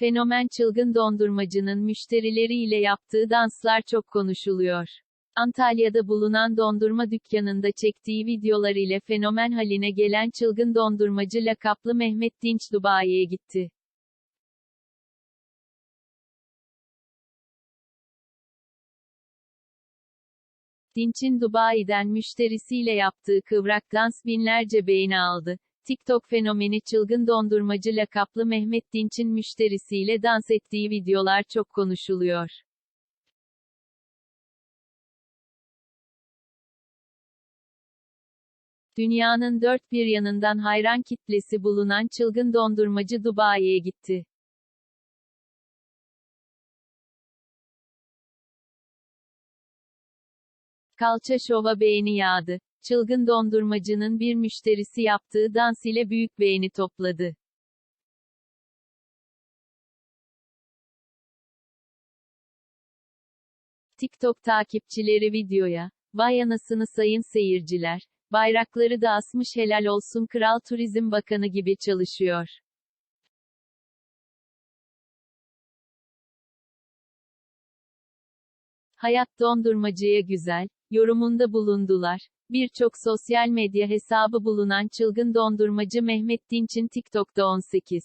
Fenomen çılgın dondurmacının müşterileriyle yaptığı danslar çok konuşuluyor. Antalya'da bulunan dondurma dükkanında çektiği videolar ile fenomen haline gelen çılgın dondurmacı lakaplı Mehmet Dinç Dubai'ye gitti. Dinç'in Dubai'den müşterisiyle yaptığı kıvrak dans binlerce beğeni aldı. TikTok fenomeni çılgın dondurmacı lakaplı Mehmet Dinç'in müşterisiyle dans ettiği videolar çok konuşuluyor. Dünyanın dört bir yanından hayran kitlesi bulunan çılgın dondurmacı Dubai'ye gitti. Kalça şova beğeni yağdı. Çılgın dondurmacının bir müşterisi yaptığı dans ile büyük beğeni topladı. TikTok takipçileri videoya, vay anasını sayın seyirciler, bayrakları da asmış helal olsun Kral Turizm Bakanı gibi çalışıyor. Hayat dondurmacıya güzel, yorumunda bulundular. Birçok sosyal medya hesabı bulunan çılgın dondurmacı Mehmet Dinç'in TikTok'ta 18.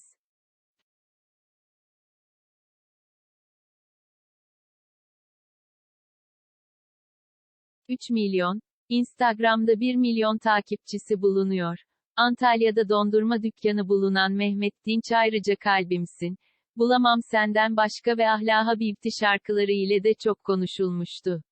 3 milyon, Instagram'da 1 milyon takipçisi bulunuyor. Antalya'da dondurma dükkanı bulunan Mehmet Dinç ayrıca Kalbimsin, Bulamam Senden Başka ve Ahla Habibti şarkıları ile de çok konuşulmuştu.